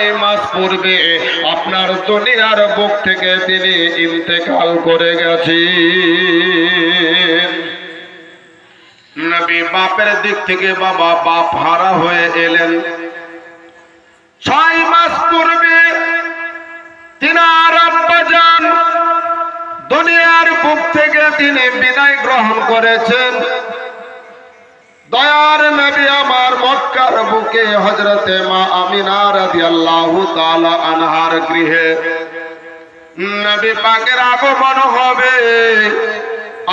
ছয় মাস পূর্বে আপনার দুনিয়ার বুক থেকে তিনি ইন্তেকাল করে গেছেন। নবী বাপের দিক থেকে বাবা বাপ হারা হয়ে এলেন। ছয় মাস পূর্বে তিনার আব্বা দুনিয়ার বুক থেকে তিনি বিদায় গ্রহণ করেছেন। দয়ার নবী আমার মক্কার বুকে হজরতে মা আমিনা রাদিয়াল্লাহু তাআলা আনহার গৃহে। নবী পাকের আগমন হবে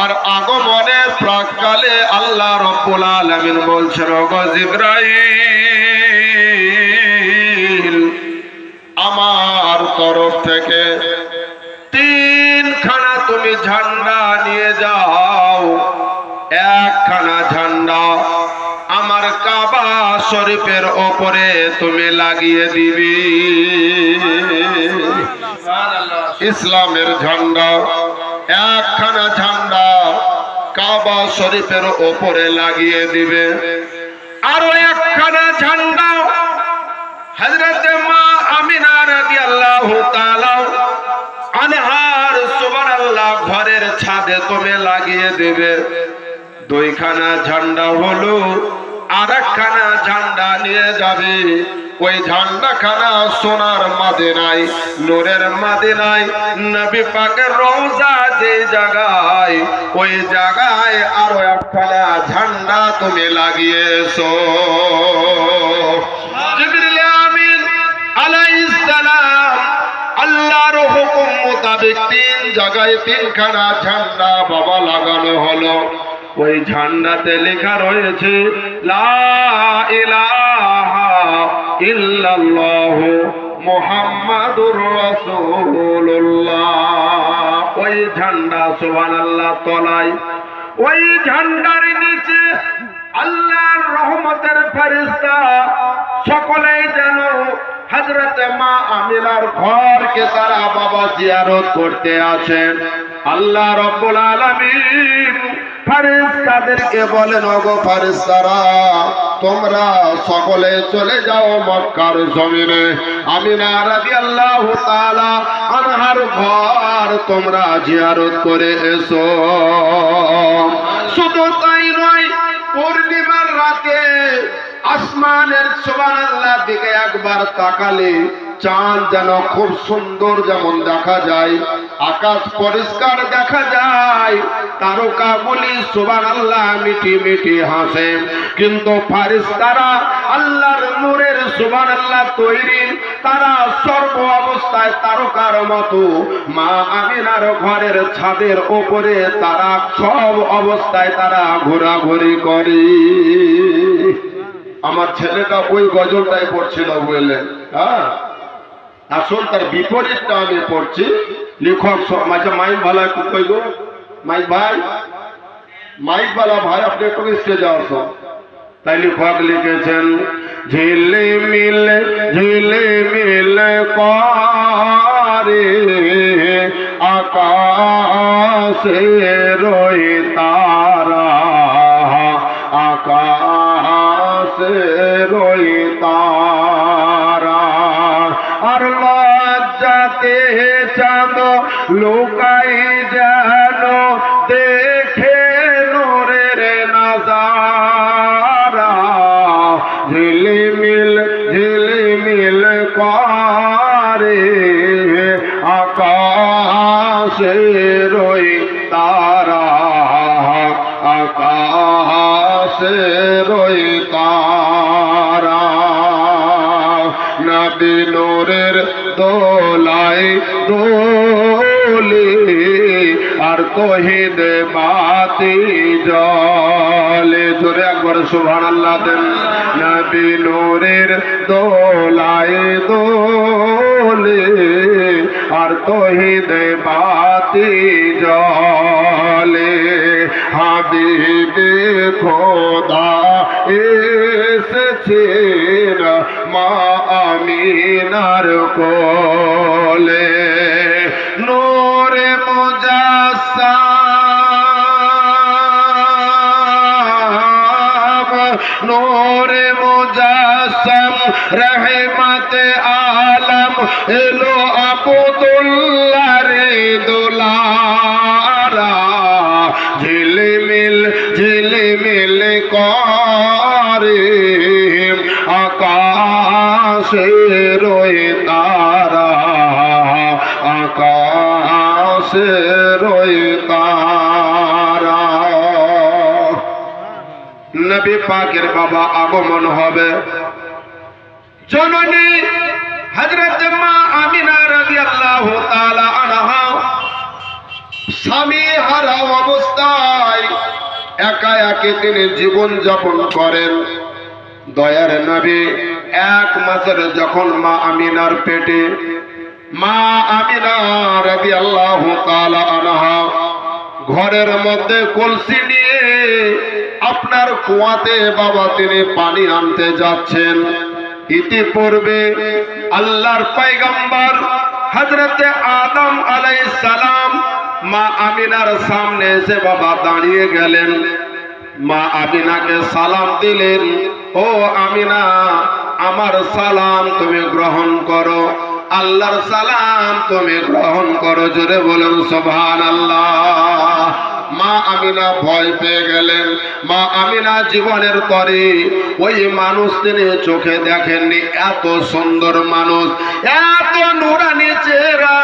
আর আগমনের প্রাককালে আল্লাহ রব্বুল আলামিন বলছেন, ওগো জিবরাইল, আমার তরফ থেকে তিনখানা তুমি ঝান্ডা নিয়ে যাও। একখানা ঝান্ডা আমার কাবা শরীফের ওপরে তুমি লাগিয়ে দিবি। ইসলামের ঝান্ডা, একখানা ঝান্ডা কাবা শরীফের ওপরে লাগিয়ে দিবে। আরও একখানা ঝান্ডা হযরত মা আমিনা রাদিয়াল্লাহু তাআলা আনহার সুবহানাল্লাহ ঘরের ছাদে তুমি লাগিয়ে দেবে। দুইখানা ঝান্ডা হলো আর একখানা ঝান্ডা নিয়ে যাবে। ওই ঝান্ডা খানা সোনার মাদিনায়, নূরের মাদিনায়, নবী পাকের যে জায়গায়, ওই জায়গায় আরও একখানা ঝান্ডা তুমি লাগিয়েছো। আল্লাহর হুকুম মোতাবেক তিন জায়গায় তিনখানা ঝান্ডা বাবা লাগানো হলো। ওই ঝান্ডাতে লেখা রয়েছে, লা ইল্লাল্লাহু মুহাম্মাদুর ওই ঝান্ডা, সুবহানাল্লাহ, তলায়। ওই ঝান্ডার নিচে আল্লাহর রহমতের ফেরেশতা, সকলেই যেন হজরত মা আমিনার ঘরকে তারা বাবা জিয়ারত করতে আছেন আল্লাহ রব্বুল আলামিন ফারেস্তাদেরকে বলেন, ওগো ফারেস্তারা তোমরা সকলে চলে যাও মক্কার জমিনে। আমিনা রাদিয়াল্লাহু তাআলা আনহার ঘর তোমরা জিয়ারত করে এসো। শুধু তাই নয়, পূর্ণিমার রাতে আসমানের সুবহানাল্লাহ দিকে একবার তাকালে চাঁদ যেন খুব সুন্দর যেমন দেখা যায়, আকাশ পরিষ্কার দেখা যায় তারকা বলি সুবান আল্লাহ মিটি মিটি হাসে। কিন্তু ফারিস্তারা আল্লাহর নূরের সুবান আল্লাহ তৈরি, তারা সর্ব অবস্থায় তারকার মতো। মা আমিনার ঘরের ছাদের ওপরে তারা সব অবস্থায় তারা ঘোরাঘুরি করে। আমার ছেলেটা ওই গজলটাই পড়ছিল বুঝলেন হ্যাঁ? আসল তার বিপরীতটা আমি পড়ছি। লেখক আচ্ছা মাইক ভালো একটু কই গো? মাইক ভাই? মাইক বালা ভাই, আপনি একটু স্টেজে আসো। তাই লেখক লিখেছেন, ঝিলে মিলে ঝিলে মিলে করে আকাশে লুকাই যেন দেখে নোরের নাজারা। ঝিলিমিল ঝিলিমিল করে আকাশে রই তারা। আকাশে রই তারা। নবী নোরের দোলাই দোলে তহিদ বাতি জলে। জোরে একবার সুবহান আল্লাহ দেন। নবী নূরের দোলায় দোলে আর তহিদ বাতি জলে। হাবিবে খোদা এসেছেন মা আমিনার কোলে। রহমত আ এলো আবদুল্লাহ রে দোলারা। ঝিলমিল ঝিলমিল করে আকাশে রয়ে তারা। আকাশে রয়ে তারা। নবী পাকের বাবা আগমন হবে। জননী হযরত মা আমিনা তাআলা আনহা স্বামী হারা অবস্থায় একা একে তিনি জীবন যাপন করেন। দয়ার নবী এক মাসের যখন মা আমিনার পেটে, মা আমিনা রাদিয়াল্লাহু তাআলা আনহা ঘরের মধ্যে কলসি নিয়ে আপনার কুয়াতে বাবা তিনি পানি আনতে যাচ্ছেন। ইতিপূর্বে আল্লাহর পাইগাম্বার হজরতে আদম আলাইহিস সালাম মা আমিনার সামনে এসে বাবা দাঁড়িয়ে গেলেন। মা আমিনাকে সালাম দিলেন, ও আমিনা, আমার সালাম তুমি গ্রহণ করো। আল্লাহর সালাম তুমি গ্রহণ করো। জোরে বলুন সোভান আল্লাহ মা আমিনা ভয় পেয়ে গেলেন। মা আমিনা জীবনের পরে ওই মানুষ তিনি চোখে দেখেননি। এত সুন্দর মানুষ, এত নুরানি চেহারা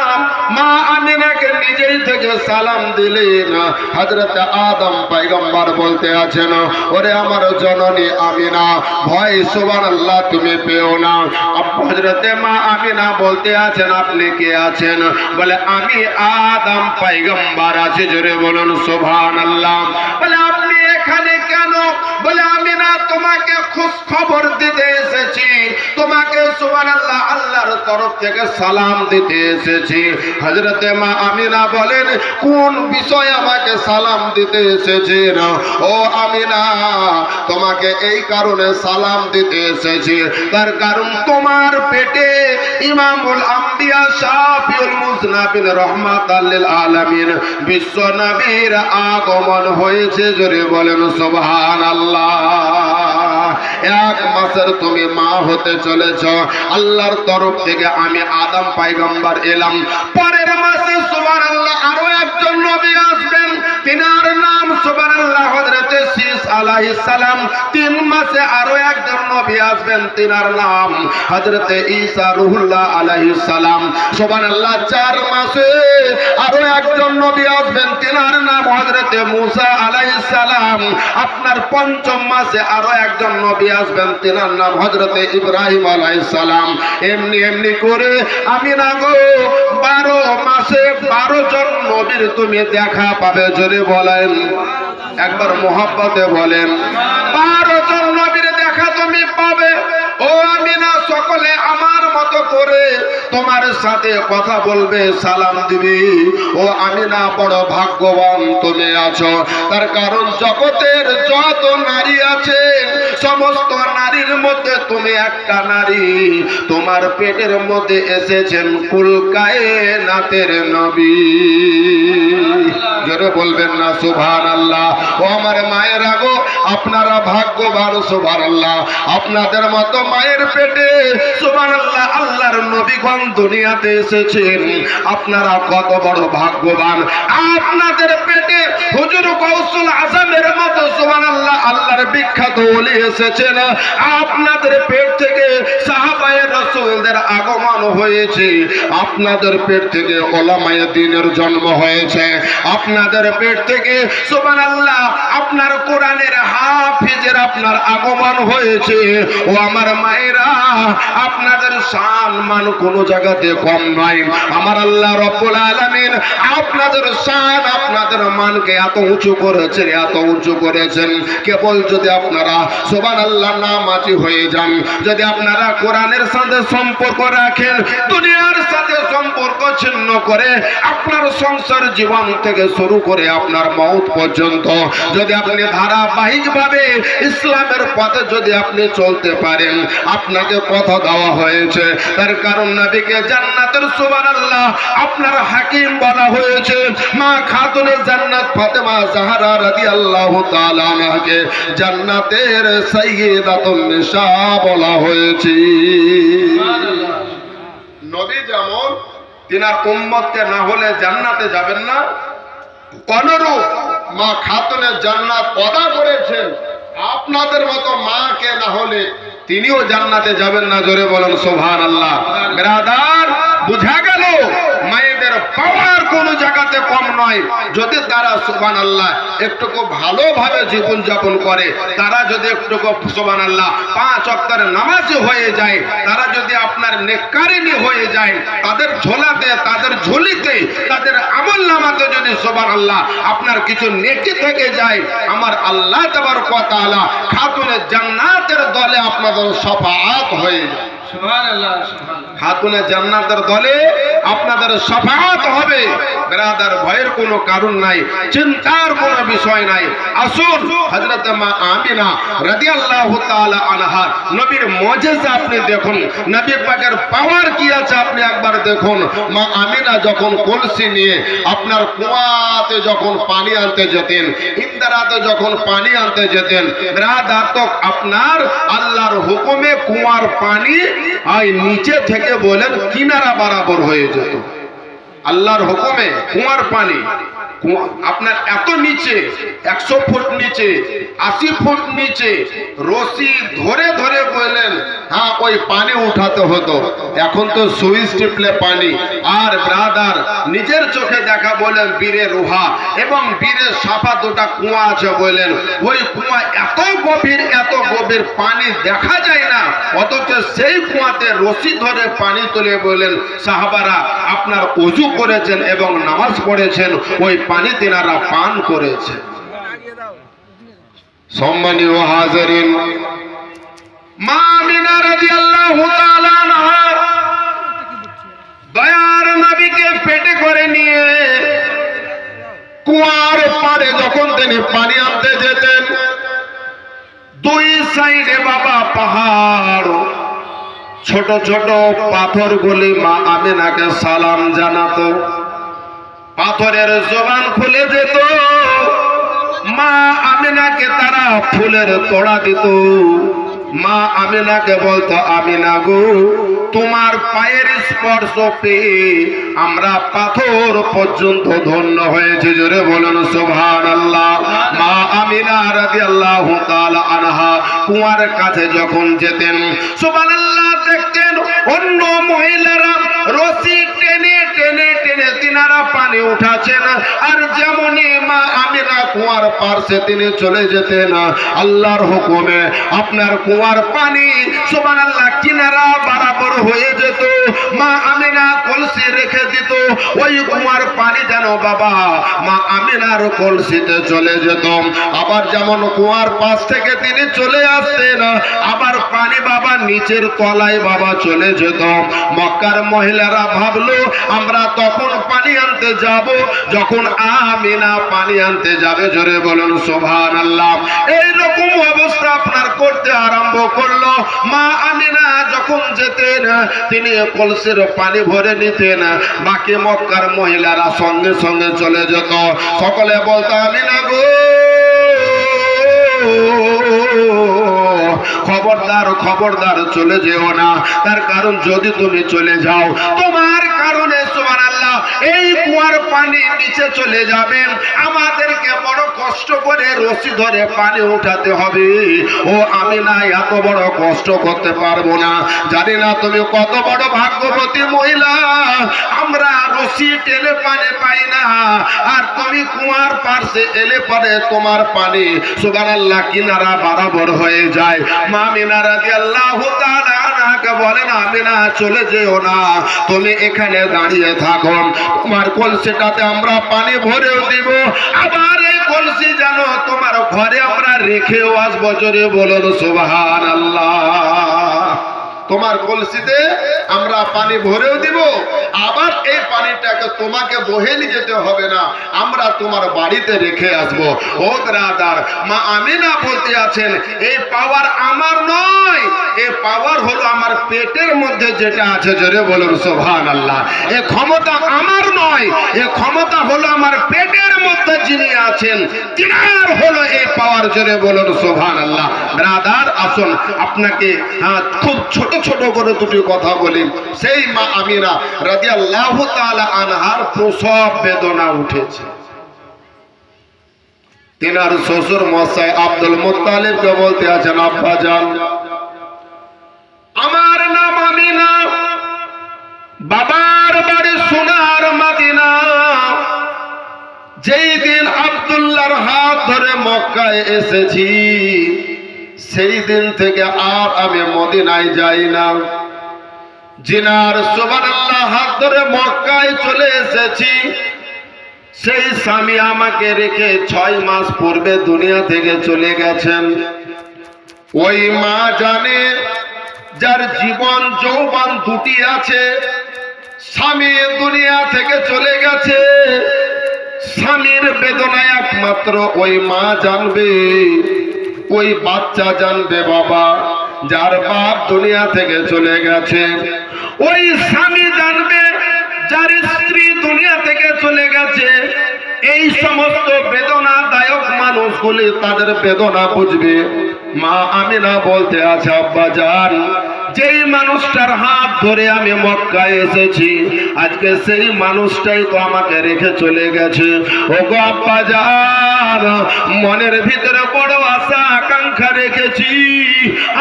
নিজেই থেকে সালাম দিলেন হজরত আদম পাইগম্বর বলতে আছেন, ওরে আমার জননী আমিনা, ভয় সুবান আল্লাহ তুমি পেও না। হজরতে মা আমিনা বলতে আছেন, আপনি কে আছেন? বলে, আমি আদম পাইগম্বর আছি। জোরে বলুন সুবান আল্লাহ বলে, আপনি এখানে কেন? বলে আমি না তোমাকে খোঁজ খবর দিতে এসেছি। তোমাকে সুবান আল্লাহ আল্লাহর তরফ থেকে সালাম দিতে এসেছি। হজরতে মা আমিনা বলেন, কোন বিষয় আমাকে সালাম দিতে এসেছেন ও আমিনা, তোমাকে এই কারণে সালাম দিতে এসেছি। তার কারণ তোমার পেটে ইমামুল আম্বিয়া শাফিউল মুজনাবিন রহমাত আলামিন বিশ্ব নবীর আগমন হয়েছে, জোরে বলেন সোভান আল্লাহ এক মাসের তুমি মা হতে চলেছ। আল্লাহর তরফ থেকে আমি আদম পাইগম্বর এলাম। পরের মাসে সোভান আল্লাহ আরও একজন নবী আসবেন তিনার নাম সুবহান হযরতে শীষ আলাইহিস সালাম। তিন মাসে আরও একজন নবী আসবেন, তিনার নাম হযরতে ঈসা রুহুল্লাহ আলাইহিস সালাম। সুবহান আল্লাহ চার মাসে আরও একজন নবী আসবেন, তিনার নাম হযরতে মুসা আলাইহিস সালাম। আপনার পঞ্চম মাসে আরও একজন নবী আসবেন, তিনার নাম হযরতে ইব্রাহিম আলাইহিস সালাম। এমনি এমনি করে আমি না গো, বারো মাসে বারো জন নবীর তুমি দেখা পাবে, জোরে বলেন একবার মোহাব্বতে বলেন বারো জন নবীর দেখা তুমি পাবে। ও আমি না সকলে আমার মতো করে তোমার সাথে কথা বলবে, সালাম দিবি। ও আমি না বড় ভাগ্যবান তুমি আছো। তার কারণ জগতের যত নারী আছে, সমস্ত নারীর মধ্যে তুমি একটা নারী। তোমার পেটের মধ্যে এসেছেন কুলকায়ে নাতের নবী। জোরে বলবেন না সুভান আল্লাহ ও আমার মায়ের আগো আপনারা ভাগ্যবান সুভান আল্লাহ আপনাদের মতো মায়ের পেটে আল্লাহ আল্লাহর নবীগণ দুনিয়াতে এসেছেন। আপনারা কত বড় ভাগ্যবান। আপনাদের পেটে হুজুর কৌশল আসামের মতো সুভান আল্লাহ আল্লাহর বিখ্যাত ওলি এসেছেন। আপনাদের পেট থেকে সাহাবায়ে রসুলদের আগমন হয়েছে। আপনাদের পেট থেকে ওলামায়ে দিনের জন্ম হয়েছে। আপনাদের পেট থেকে সুবান আল্লাহ আপনার কোরআনের হাফিজের আপনার আগমন হয়েছে। ও আমার মায়েরা, আপনাদের শান মান কোনো জায়গাতে কম নয় আমার আল্লাহ রব্বুল আলামিন আপনাদের শান আপনাদের মানকে এত উঁচু করেছেন, এত উঁচু করেছেন। কেবল যদি আপনারা সোবান আল্লাহ নামাজি হয়ে যান, যদি আপনারা কোরআনের সাথে সম্পর্ক রাখেন, দুনিয়ার সাথে সম্পর্ক ছিন্ন করে আপনার সংসার জীবন থেকে শুরু করে আপনার মৌত পর্যন্ত, যদি আপনি ধারাবাহিক ভাবে ইসলামের পথে যদি আপনি চলতে পারেন আপনাকে কথা দেওয়া হয়েছে। তার কারণ নবীকে জান্নাতের সুবান আল্লাহ আপনার হাকিম বলা হয়েছে। মা খাতুনের জান্নাত ফাতেমা জাহারা রাদিয়াল্লাহু তাআলা আনহাকে জান্নাতের নিসা বলা হয়েছে। নবী যেমন তিনার উম্মতকে না হলে জান্নাতে যাবেন না অনুরূপ মা খাতুনের জান্নাত অদা করেছেন, আপনাদের মতো মাকে না হলে তিনিও জান্নাতে যাবেন না জোরে বলেন সোভান আল্লাহ বুঝা গেল মায়েদের পাওয়ার কোন জায়গাতে কম নয়। যদি তারা সোভান আল্লাহ একটুকু ভালোভাবে জীবন যাপন করে, তারা যদি একটুকু সোভান আল্লাহ পাঁচ অক্টারের নামাজ হয়ে যায়, তারা যদি আপনার নেকারিনী হয়ে যায়, তাদের ঝোলাতে, তাদের ঝুলিতে, তাদের আমল নামাতে যদি সোভান আল্লাহ আপনার কিছু নেকি থেকে যায়, আমার আল্লাহ দেবার কথা খাতুনের জান্নাতের দলে আপনাদের সফাত হয়ে যায়। খাতুনে জান্নাতের দলে আপনাদের সফাত হবে। বেরাদার, ভয়ের কোনো কারণ নাই, চিন্তার কোনো বিষয় নাই। আসুন, হযরত মা আমিনা রাদিয়াল্লাহু তাআলা আনহা, নবীর মুজিজা আপনি দেখুন। নবী পাকের পাওয়ার কি আছে আপনি একবার দেখুন। মা আমিনা যখন কলসি নিয়ে আপনার কুয়াতে যখন পানি আনতে যেতেন, ইন্দারাতে যখন পানি আনতে যেতেন, বেরাদার তো আপনার আল্লাহর হুকুমে কুয়ার পানি আর নিচে থেকে বলেন কিনারা বরাবর হয়ে যেত। আল্লাহর হুকুমে কুয়ার পানি আপনার এত নিচে, একশো ফুট নিচে, আশি ফুট নিচে, রশি ধরে ধরে বললেন হ্যাঁ ওই পানি উঠাতে হতো। এখন তো সুইচ টিপলে পানি। আর ব্রাদার নিজের চোখে দেখা বললেন বীরে রোহা। এবং বীরের সাফা দুটা কুয়া আছে বললেন, ওই কুয়া এত গভীর এত গভীর পানি দেখা যায় না। অথচ সেই কুয়াতে রশি ধরে পানি তুলে বললেন, সাহাবারা, আপনার অজু করেছেন এবং নামাজ পড়েছেন। ওই পানি তিনারা পান করেছেন। সম্মানীয় হাজারিন কুয়ার যখন তিনি পানি যেতেন, দুই সাইডে বাবা পাহাড়, ছোট ছোট পাথরগুলি মা আমিনাকে সালাম জানাতো। পাথরের জবান খুলে যেত। মা আমিনাকে তারা ফুলের তোড়া দিত। মা আমিনাকে বলতো, আমিনা গো, তোমার পায়ের স্পর্শ পেয়ে আমরা পাথর পর্যন্ত ধন্য হয়েছে। জোরে বলুন সুবহান আল্লাহ মা আমিনা রাদি আল্লাহ আনহা কুয়ার কাছে যখন যেতেন সুবহান আল্লাহ দেখতেন অন্য মহিলারা রশি টেনে টেনে টেনে তিনারা পানি উঠাছেন আর যেমনই মা আমিনা কুয়ার পার্শ্বে তিনি চলে যেতেন, আল্লাহর হুকুমে আপনার কুয়ার পানি সুবান আল্লাহ কিনারা বরাবর হয়ে যেত। মা আমিনা কলসি রেখে দিত, ওই কুয়ার পানি যেন বাবা মা আমিনার কলসিতে চলে যেত। আবার যেমন কুয়ার পাশ থেকে তিনি চলে আসতেন, আবার পানি বাবা নিচের তলায় বাবা চলে যেত। মক্কার মহিলারা ভাবলো, আমরা তখন পানি আনতে যাব। যখন আমিনা পানি আনতে যাবে, জোরে বলুন সোভান আল্লাহ এইরকম অবস্থা আপনার করতে আরম্ভ করল। মা আমিনা যখন যেতেন, তিনি কলসের পানি ভরে নিতেন। বাকি মক্কার মহিলারা সঙ্গে সঙ্গে চলে যেত। সকলে বলতো, আমিনা গো! খবরদার খবরদার চলে যেও না। তার কারণ যদি তুমি চলে যাও তোমার এই কুয়ার পানি নিচে চলে যাবে আমাদেরকে বড় কষ্ট করে রশি ধরে পানি উঠাতে হবে। ও, আমি না এত বড় কষ্ট করতে পারব না। জানি না তুমি কত বড় ভাগ্যবতী মহিলা। আমরা রশি টেনে পানি পাই না। আর তুমি কুয়ার পার্শ্বে এলে পরে তোমার পানি সুবহানাল্লাহ কিনারা বরাবর হয়ে যায়। মা মিনারা দিয়ে আল্লাহ আনাকে বলেন আমি না, চলে যেও না। তুমি এখানে দাঁড়িয়ে থাকো। তোমার কলসিটাতে আমরা পানি ভরেও দিব। আবার এই কলসি যেন তোমার ঘরে আমরা রেখেও আসব। জোরে বলুন সুবাহ আল্লাহ তোমার কলসিতে আমরা পানি ভরেও দিব। আবার এই পানিটাকে তোমাকে বহে নিয়ে যেতে হবে না। আমরা তোমার বাড়িতে রেখে আসব। ও রাদার মা আমিনা বলতে আছেন এই পাওয়ার আমার নয়। এই পাওয়ার হলো আমার পেটের মধ্যে যেটা আছে জোরে বলুন সোভান আল্লাহ এ ক্ষমতা আমার নয়। এ ক্ষমতা হলো আমার পেটের মধ্যে যিনি আছেন তিনার হলো এই পাওয়ার জোরে বলুন সোভান আল্লাহ ব্রাদার আসুন আপনাকে হ্যাঁ, খুব ছোট ছোট করে দুটি কথা বলি। সেই মা আমিনা রাদিয়াল্লাহু তাআলা আনহার প্রসব বেদনা উঠেছে। তিনার শ্বশুর মশাই আব্দুল মুত্তালিবকে বলতে আছেন, আব্বা যান আমার নাম আমিনা। বাবার বাড়ি সোনার মাদিনা। যেই দিন আব্দুল্লাহর হাত ধরে মক্কায় এসেছি সেই দিন থেকে আর আমি মদিনায় যাই না। জিনার সুবহানাল্লাহ হাত ধরে মক্কায় চলে এসেছি। সেই স্বামী আমাকে রেখে ছয় মাস পূর্বে দুনিয়া থেকে চলে গেছেন। ওই মা জানে, যার জীবন যৌবন দুটি আছে। স্বামী দুনিয়া থেকে চলে গেছে। স্বামীর বেদনায় একমাত্র ওই মা জানবে। ওই বাচ্চা জানবে বাবা, যার বাপ দুনিয়া থেকে চলে গেছে। ওই স্বামী জানবে যার স্ত্রী দুনিয়া থেকে চলে গেছে। এই সমস্ত বেদনাদায়ক মানুষগুলি তাদের বেদনা বুঝবে। মা আমি না বলতে আছে, আব্বা যান যেই মানুষটার হাত ধরে আমি মক্কায় এসেছি, আজকে সেই মানুষটাই তো আমাকে রেখে চলে গেছে। ও গো আব্বা মনের ভিতরে বড় আশা, আকাঙ্ক্ষা রেখেছি।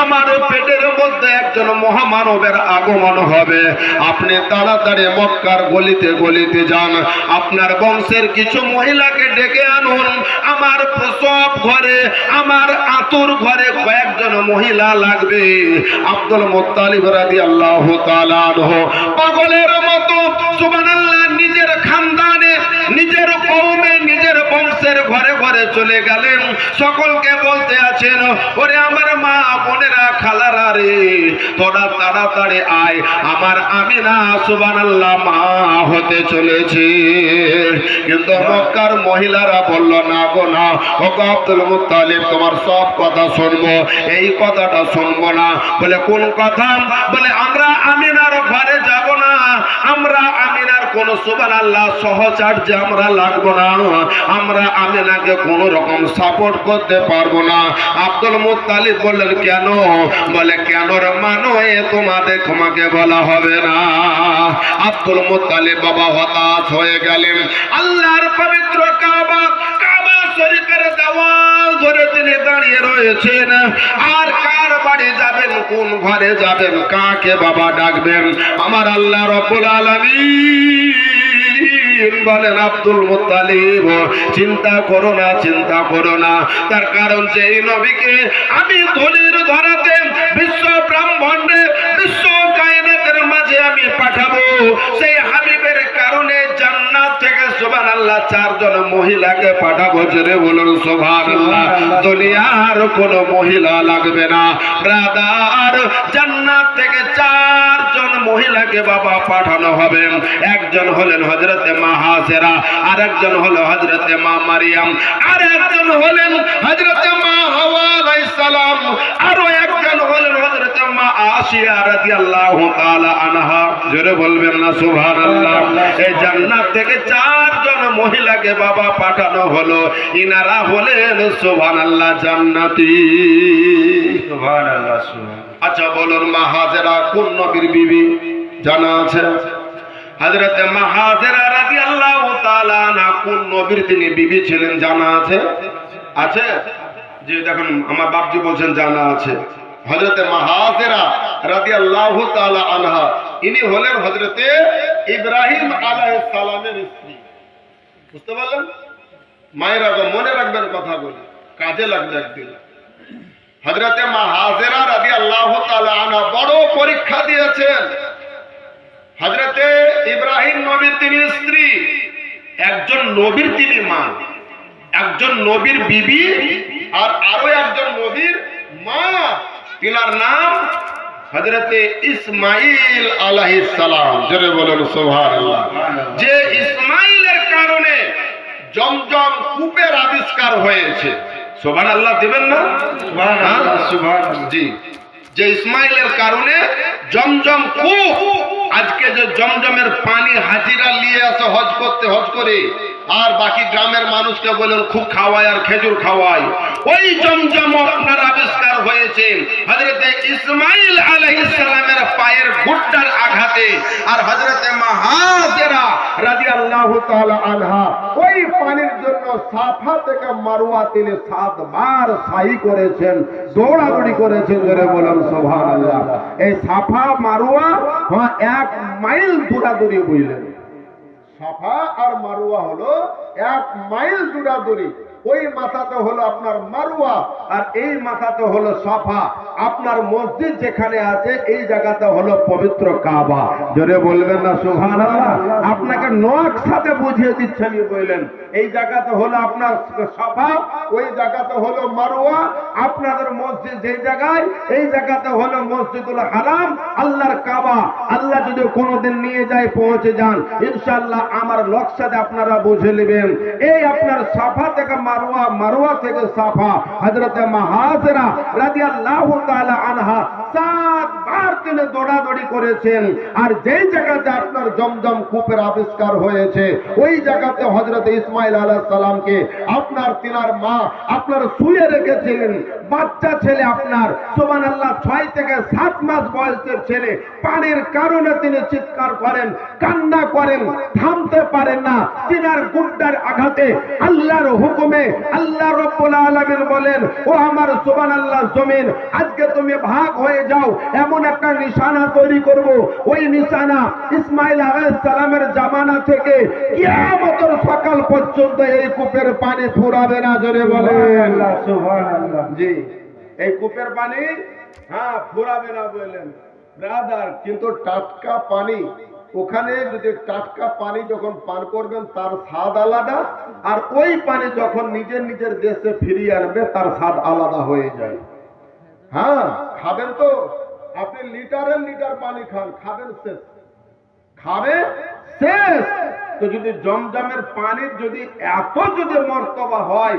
আমার পেটের মধ্যে একজন মহামানবের আগমন হবে। আপনি তাড়াতাড়ি মক্কার গলিতে গলিতে যান। আপনার বংশের কিছু মহিলাকে ডেকে আনুন। আমার প্রসব ঘরে, আমার আতুর ঘরে কয়েকজন মহিলা লাগবে। আব্দুল মোত্তালিব রাদি আল্লাহ পাগলের মতো সুবহানাল্লাহ নিজের খানদানে নিজের কৌমে নিজের বংশের ঘরে চলে গেলেন? সকলকে বলতে আছেন, ওরে আমার মা বোনেরা, খালারা রে, তোরা তাড়াতাড়ি আয়। আমার আমিনা, সুবহানাল্লাহ, মা হতে চলেছে। কিন্তু মক্কার মহিলারা বলল, না গো, না। ও আব্দুল মুত্তালিব, তোমার সব কথা শুনব। এই কথাটা শুনব না। বলে, কোন কথা? বলে, আমরা আমিনার ঘরে যাব না। আমরা আমিনার কোন সুবান আল্লাহ সহচার্যে আমরা লাগবো না। আমরা আমিনাকে কোন রকম সাপোর্ট করতে পারব না। আব্দুল মুত্তালিব বললেন, কেন? বলে, কেন মানো, এ তোমাদের তোমাকে বলা হবে না। আব্দুল মুত্তালিব বাবা হতাশ হয়ে গেলেন। আল্লাহর পবিত্র কাবা শরীফের দেওয়াল ধরে তিনি দাঁড়িয়ে রয়েছেন। আর কার বাড়ি যাবেন, কোন ঘরে যাবেন, কাকে বাবা ডাকবেন? আমার আল্লাহ রব্বুল আলামিন বলেন, আব্দুল মুত্তালিব, চিন্তা করো না, চিন্তা করো না। তার কারণ যে এই নবীকে আমি ধনির ধরাতে বিশ্ব ব্রাহ্মণে, বিশ্ব কায়নাতের মাঝে আমি পাঠাবো। সেই হাবিবের কারণে জান্নাত থেকে সুবহান আল্লাহ চারজন মহিলাকে পাঠাবো জোরে বলুন আল্লাহ দুনিয়ার কোনো মহিলা লাগবে না। ব্রাদার জান্নাত থেকে চারজন মহিলাকে বাবা পাঠানো হবে। একজন হলেন হজরতে মা হাসেরা আর একজন হলো হজরতে মা মারিয়াম আর একজন হলেন হজরতে মা হাওয়া আলাইহিস আরও একজন হলেন হজরতে মা আসিয়া রাদিয়াল্লাহু তাআলা আনহা। জোরে বলবেন না, সুবহানাল্লাহ। এই জান্নাত থেকে চারজন মহিলাকে বাবা পাঠানো হলো। ইনারা হলেন সুবহানাল্লাহ জান্নাতি। সুবহানাল্লাহ সুবহান আচ্ছা বলুন মা হাজেরা কোন নবীর বিবি? জানা আছে? হযরত মা হাজেরা রাদিয়াল্লাহু তাআলা না কোন নবীর তিনি বিবি ছিলেন জানা আছে? আছে? যে দেখুন, আমার বাপজি বলছেন জানা আছে। হযরত মা হাজেরা রাদিয়াল্লাহু তাআলা আনহা, ইনি হলেন হযরতে ইব্রাহিম আলাইহিস সালামের স্ত্রী। বুঝতে পারলেন? মায়েরা মনে রাখবেন কথা কথাগুলি, কাজে লাগবে একদিন। হজরতে মা হাজেরা রাদি আল্লাহ আনা বড় পরীক্ষা দিয়েছেন। হজরতে ইব্রাহিম নবীর তিনি স্ত্রী, একজন নবীর তিনি মা, একজন নবীর বিবি আর আরও একজন নবীর মা। তিনার নাম হজরতে ইসমাইল আলাইহিস সালাম। জোরে বলুন, সুবহানাল্লাহ। যে ইসমাইলের কারণে জমজম কূপের আবিষ্কার হয়েছে। সুবহানাল্লাহ দিবেন না? সুবহানাল্লাহ। সুবহানাল্লাহ জি। যে ইসমাইলের কারণে জমজম কূপ আজকে যে জমজমের পানি হাজিরা নিয়ে আসে হজ করতে হজ করে আর বাকি গ্রামের মানুষকে বলেন খুব খাওয়ায় আর খেজুর খাওয়ায়। ওই জমজম আপনার আবিষ্কার হয়েছে। হজরতে ইসমাইল আলাইহিস সালামের পায়ের গুড্ডার আঘাতে আর হজরতে মাহাজেরা রাদিয়াল্লাহু তাআলা আনহা ওই পানির জন্য সাফা থেকে মারুয়া তিনি সাত সাতবার সাই করেছেন দৌড়াদৌড়ি করেছেন জোরে বলেন সুবহানাল্লাহ। এই সাফা মারুয়া হ্যাঁ, এক মাইল দৌড়াদৌড়ি বুঝলেন। সাফা আর মারুয়া হলো এক মাইল দূরাদূরি। ওই মাথাতে হলো আপনার মারুয়া আর এই মাথাতে হলো সাফা। আপনার মসজিদ যেখানে আছে, এই জায়গাতে হলো পবিত্র কাবা। জোরে বলবেন না, সুবহানাল্লাহ। আপনাকে নক সাথে বুঝিয়ে দিচ্ছেন বললেন। এই জায়গাতে হলো আপনার সাফা, ওই জায়গাতে হলো মারুয়া আপনাদের মসজিদ যেই জায়গায়, এই জায়গাতে হলো মসজিদুল হারাম, আল্লাহর কাবা। আল্লাহ যদি কোনোদিন নিয়ে যায়, পৌঁছে যান, ইনশাআল্লাহ আমার লক্ষ্যতে আপনারা বুঝে নেবেন। এই আপনার সাফা থেকে মারুয়া মারুয়া থেকে সাফা। হজরত মহাজরা রাদিয়াল্লাহু তাআলা আনহা সাতবার তিনি দৌড়াদৌড়ি করেছেন। আর যেই জায়গাতে আপনার জমজম কূপের আবিষ্কার হয়েছে, ওই জায়গাতে হযরত ইসমাইল আলাইহিস সালামকে আপনার তিনার মা আপনার শুয়ে রেখেছিলেন। বাচ্চা ছেলে আপনার সোমান আল্লাহ ছয় থেকে সাত মাস বয়সের ছেলে। পানির কারণে তিনি চিৎকার করেন, কান্না করেন, থামতে পারেন না। তিনার গুড্ডার আঘাতে আল্লাহর হুকুমে আল্লাহ রব্বুল আলামিন বলেন, ও আমার সোমান আল্লাহ জমিন, আজকে তুমি ভাগ হয়ে যাও এমন একটা নিশানা তৈরি করব। ওই নিশানা ইসমাইল সালামের জামানা থেকে কিয়ামতের সকাল পর্যন্ত এই কূপের পানি ফুরাবে না জোরে সুবহানাল্লাহ জি এই কূপের পানি হ্যাঁ ফুরাবে না বললেন ব্রাদার কিন্তু টাটকা পানি ওখানে যদি টাটকা পানি যখন পান করবেন তার স্বাদ আলাদা আর ওই পানি যখন নিজের নিজের দেশে ফিরিয়ে আনবে তার স্বাদ আলাদা হয়ে যায়। হ্যাঁ খাবেন তো। আপনি লিটারের লিটার পানি খান, খাবেন শেষ। খাবে? শেষ। তো যদি জমজমের পানির যদি এত যদি মর্তবা হয়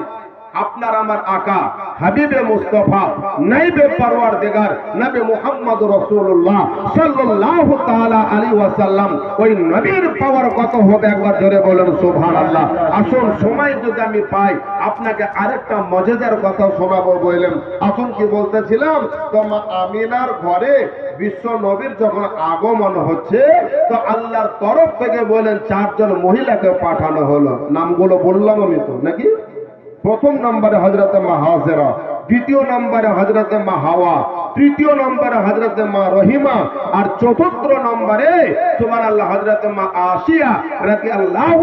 আপনার আমার আকা, হাবিবে মুস্তফা, নাইবে পরওয়ার দেগার নবী মুহাম্মদ রাসূলুল্লাহ সাল্লাল্লাহু তাআলা ওয়াসাল্লাম, ওই নবীর পাওয়ার কত হবে একবার জোরে বলেন, সুবহানাল্লাহ। আসুন, সময় যদি আমি পাই, আপনাকে আরেকটা মজাদার কথা শোনাবো বললেন। আসুন কি বলতেছিলাম? তো আমিনার ঘরে বিশ্ব নবীর যখন আগমন হচ্ছে, তো আল্লাহর তরফ থেকে বলেন চারজন মহিলাকে পাঠানো হলো। নামগুলো বললাম আমি তো, নাকি? প্রথম নম্বরে হজরতে মা হাজেরা দ্বিতীয় নম্বরে হজরতে মা হাওয়া তৃতীয় নম্বরে হজরতে মা রহিমা আর চতুর্থ নম্বরে সুমান আল্লাহ হজরতে মা আসিয়া রাতি আল্লাহ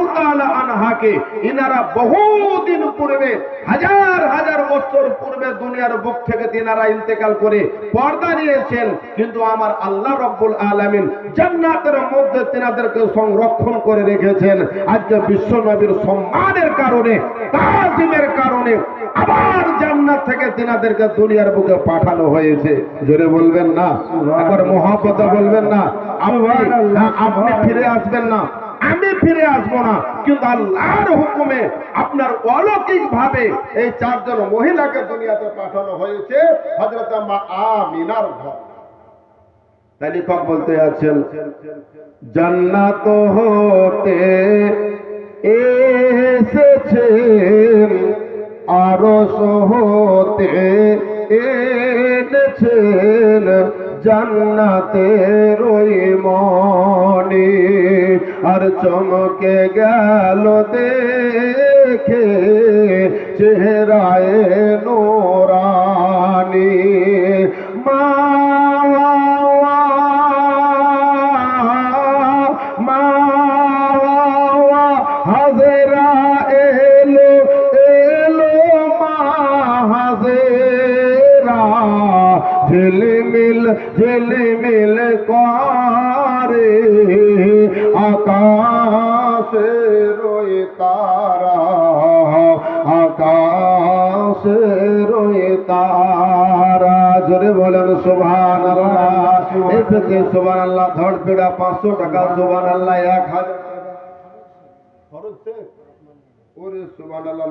আনহাকে। ইনারা বহুদিন পূর্বে, হাজার হাজার বছর পূর্বে দুনিয়ার বুক থেকে তিনারা ইন্তেকাল করে পর্দা নিয়েছেন। কিন্তু আমার আল্লাহ রব্বুল আলামিন জান্নাতের মধ্যে তিনাদেরকে সংরক্ষণ করে রেখেছেন। আজকে বিশ্ব নবীর সম্মানের কারণে, তাজিমের কারণে আবার জান্নাত থেকে তিনাদেরকে দুনিয়ার বুকে পাঠানো হয়েছে। জোরে বলবেন না, একবার মহাপতা বলবেন না, আপনি আপনি ফিরে আসবেন না, আমি ফিরে আসব না, কিন্তু আল্লাহর হুকুমে আপনার অলৌকিক ভাবে এই চারজন মহিলাকে দুনিয়াতে পাঠানো হয়েছে হজরত আমিনার ঘর। লেখক বলতে আছেন, জান্নাত হতে এসেছেন, আরশ হতে এনেছেন জান্নাতের ওই মনে। আর চমকে গেল দেখে চেহারায় নোরানি। ঝিলমিল করে? আকাশে রই তারা, আকাশে রই তারা। জোরে বলেন সুবহান আল্লাহ এসেছে সুবহান আল্লাহ ধর পেড়া পাঁচশো টাকা সুবহান আল্লাহ এক হাজার ফরজ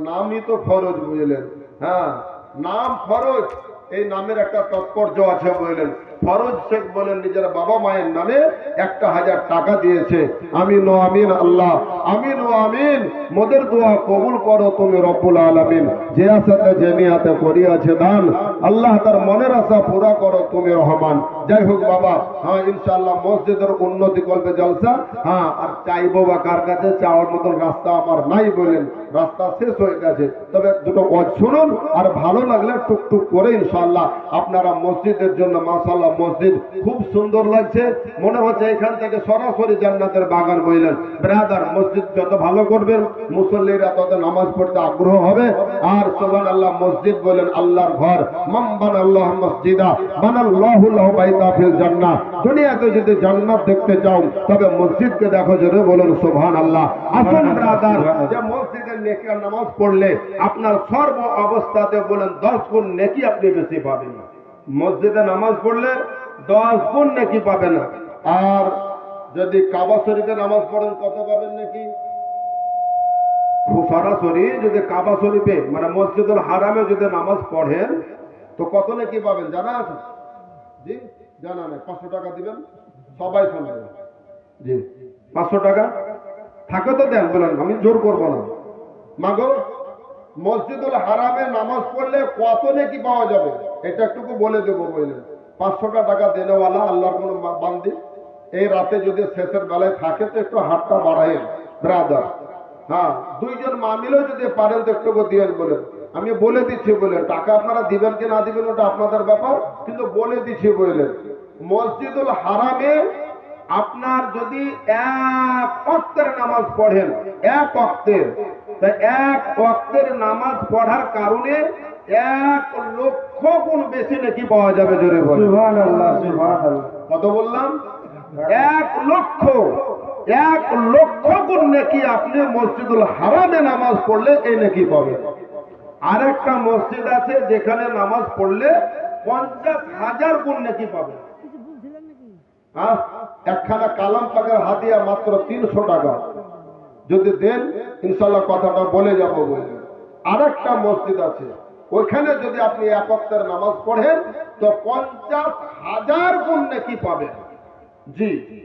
নামই তো ফরজ বুঝলেন হ্যাঁ নাম ফরজ। এই নামের একটা তাৎপর্য আছে বুঝলেন ফরজ শেখ বলেন নিজের বাবা মায়ের নামে একটা হাজার টাকা দিয়েছে। আমিন ও আমিন আল্লাহ আমিন ও আমিন। মোদের দোয়া কবুল করো তুমি রব্বুল আলামিন। যে আশাতে যে নিয়াতে করিয়াছে দান। আল্লাহ তার মনের আশা পুরা করো তুমি রহমান। যাই হোক বাবা হ্যাঁ ইনশাআল্লাহ মসজিদের উন্নতি করবে জলসা। হ্যাঁ আর চাইব বা কার কাছে? চাওয়ার মতন রাস্তা আমার নাই বলেন। রাস্তা শেষ হয়ে গেছে। তবে দুটো শুনুন, আর ভালো লাগলে টুকটুক করে ইনশাল্লাহ আপনারা মসজিদের জন্য মাশাআল্লাহ মসজিদ খুব সুন্দর লাগছে। মনে হচ্ছে এখান থেকে সরাসরি জান্নাতের বাগান বইলেন। ব্রাদার, মসজিদ যত ভালো করবেন, মুসল্লিরা তত নামাজ পড়তে আগ্রহ হবে। আর সোবান আল্লাহ মসজিদ বলেন আল্লাহর ঘর। মাম্বান আল্লাহ মসজিদা, বানাল্লাহু লাহু জান্নাহ। দুনিয়াতে যদি জান্নাত দেখতে চাও, তবে মসজিদকে দেখো জোরে বলুন সুবহানাল্লাহ। আসুন ব্রাদার, যে মসজিদের নেকি নামাজ পড়লে আপনার সর্ব অবস্থাতে বলেন 10 গুণ নেকি আপনি বেশি পাবেন মসজিদে নামাজ পড়লে 10 গুণ নেকি পাবেন আর যদি কাবা শরীফে নামাজ পড়েন, কত পাবেন নাকি? সরাসরি যদি কাবা শরীফে মানে মসজিদুল হারামে যদি নামাজ পড়েন, তো কত নাকি পাবেন? জানা আছে? জি, জানা নেই। পাঁচশো টাকা দিবেন? সবাই শোনাবেন জি, পাঁচশো টাকা? থাকে তো দেন, বলেন, আমি জোর করব না। মাগো মসজিদুল হারামে নামাজ পড়লে কত নাকি পাওয়া যাবে? এটা একটুকু বলে দেবো বললেন পাঁচশোটা টাকা দেনেওয়ালা, আল্লাহর কোনো বান্দি। এই রাতে যদি শেষের বেলায় থাকে তো একটু হাতটা বাড়াই ব্রাদার হ্যাঁ দুইজন মা মিলেও যদি পারেন তো একটু দিয়েন বলেন। আমি বলে দিচ্ছি বলেন টাকা আপনারা দিবেন কি না দিবেন ওটা আপনাদের ব্যাপার, কিন্তু বলে দিচ্ছি বললেন মসজিদুল হারামে আপনার যদি এক অক্তের নামাজ পড়েন এক অক্তের তা এক অক্তের নামাজ পড়ার কারণে এক লক্ষ গুণ বেশি নাকি পাওয়া যাবে জোরে কত বললাম? এক লক্ষ এক লক্ষ গুণ নাকি আপনি মসজিদুল হারামে নামাজ পড়লে এই নাকি পাবেন। আরেকটা মসজিদ আছে যেখানে নামাজ পড়লে পঞ্চাশ হাজার গুণ নাকি পাবেন। হ্যাঁ? একখানা কালাম পাকের হাতিয়া মাত্র তিনশো টাকা। যদি দেন ইনশাল্লাহ কথাটা বলে যাব বলে। আরেকটা মসজিদ আছে। ওইখানে যদি আপনি একত্রের নামাজ পড়েন, তো পঞ্চাশ হাজার গুণ নাকি পাবেন। জি।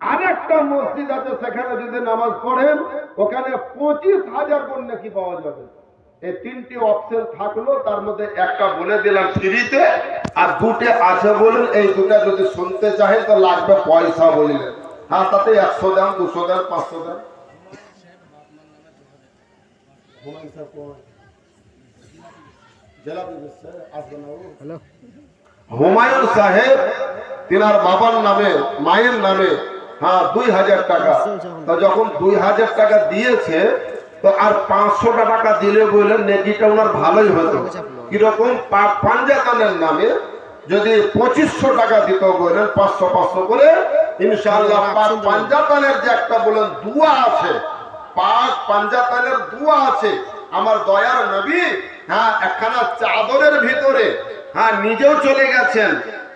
আর একটা মসজিদ আছে, সেখানে যদি নামাজ পড়েন, ওখানে পঁচিশ হাজার গুণ নাকি পাওয়া যাবে। এই তিনটি অপশন থাকল তার মধ্যে একটা বলে দিলাম ফ্রিতে আর দুটো আছে বলেন এই দুটা যদি শুনতে চাই তো লাগবে পয়সা বললেন হ্যাঁ তাতে একশো দেন দুশো দেন পাঁচশো দেন। হুমায়ুন সাহেব তিনার বাবার নামে মায়ের নামে হ্যাঁ দুই হাজার টাকা। তো যখন দুই হাজার টাকা দিয়েছে তো আর পাঁচশো টাকা দিলে বললেন নেকিটা ওনার ভালোই হতো। কীরকম পাঞ্জাতানের নামে যদি পঁচিশশো টাকা দিত বললেন পাঁচশো পাঁচশো করে ইনশাআল্লাহ পা- পাঞ্জাতানের যে একটা বলেন দুয়া আছে পাক পাঞ্জাতানের দুয়া আছে। আমার দয়ার নবী হ্যাঁ একখানা চাদরের ভিতরে হ্যাঁ নিজেও চলে গেছেন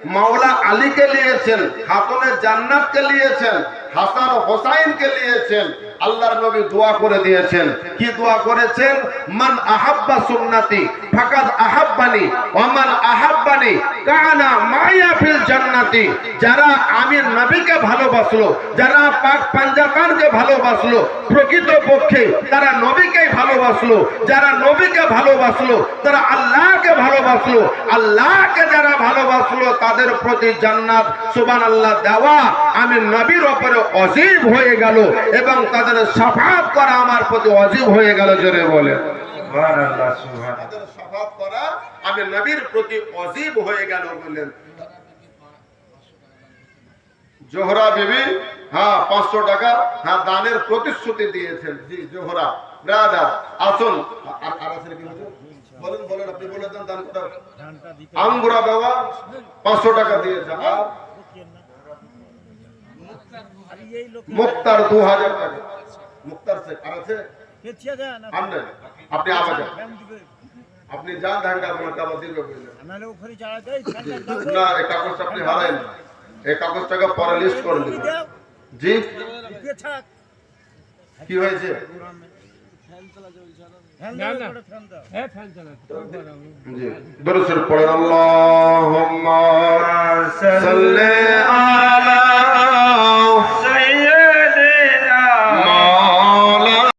মাওলা আলীকে নিয়েছেন খাতুনে জান্নাতকে নিয়েছেন হাসান হোসাইনকে নিয়েছেন আল্লাহর নবী দোয়া করে দিয়েছেন। কি দোয়া করেছেন? মান আহাব্বা সুন্নাতি, ফাকাদ আহাব্বানি ওমান আহাব্বানি, কানা মায়া ফিল জান্নাতি। যারা আমি নবীকে ভালোবাসলো, যারা পাক পাঞ্জাবানকে ভালোবাসলো প্রকৃত পক্ষে তারা নবীকে ভালোবাসলো। যারা নবীকে ভালোবাসলো, তারা আল্লাহকে ভালোবাসলো। আল্লাহকে যারা ভালোবাসলো, তাদের প্রতি জান্নাত সুবান আল্লাহ দেওয়া আমি নবীর ওপরে অজীব হয়ে গেল এবং তাদের সাফাত করা আমার প্রতি অজীব হয়ে গেল জোরে বলে সুবহানাল্লাহ সুবহানাল্লাহ। তাদের সাফাত করা আমি নবীর প্রতি অজীব হয়ে গেল বললেন জোহরা বিবি হ্যাঁ পাঁচশো টাকা হ্যাঁ দানের প্রতিশ্রুতি দিয়েছেন। জি জোহরা। ব্রাদার আসুন? বলুন বলুন আপনি বলে দেন দান করার। আঙ্গুরা বাবা পাঁচশো টাকা দিয়েছে। আর মুক্তার দু হাজার টাকা। মুক্তার শেখ, আর আছে। আপনি আবার আপনি যান ধানটা আপনার কাবা দিবে না, এই কাগজটা আপনি হারাই না। এই কাগজটাকে পরে লিস্ট করে দিবেন। জি। কি হয়েছে? দরসুর পড়েন আল্লাহুম্মা সাল্লি আলা সাইয়্যিদ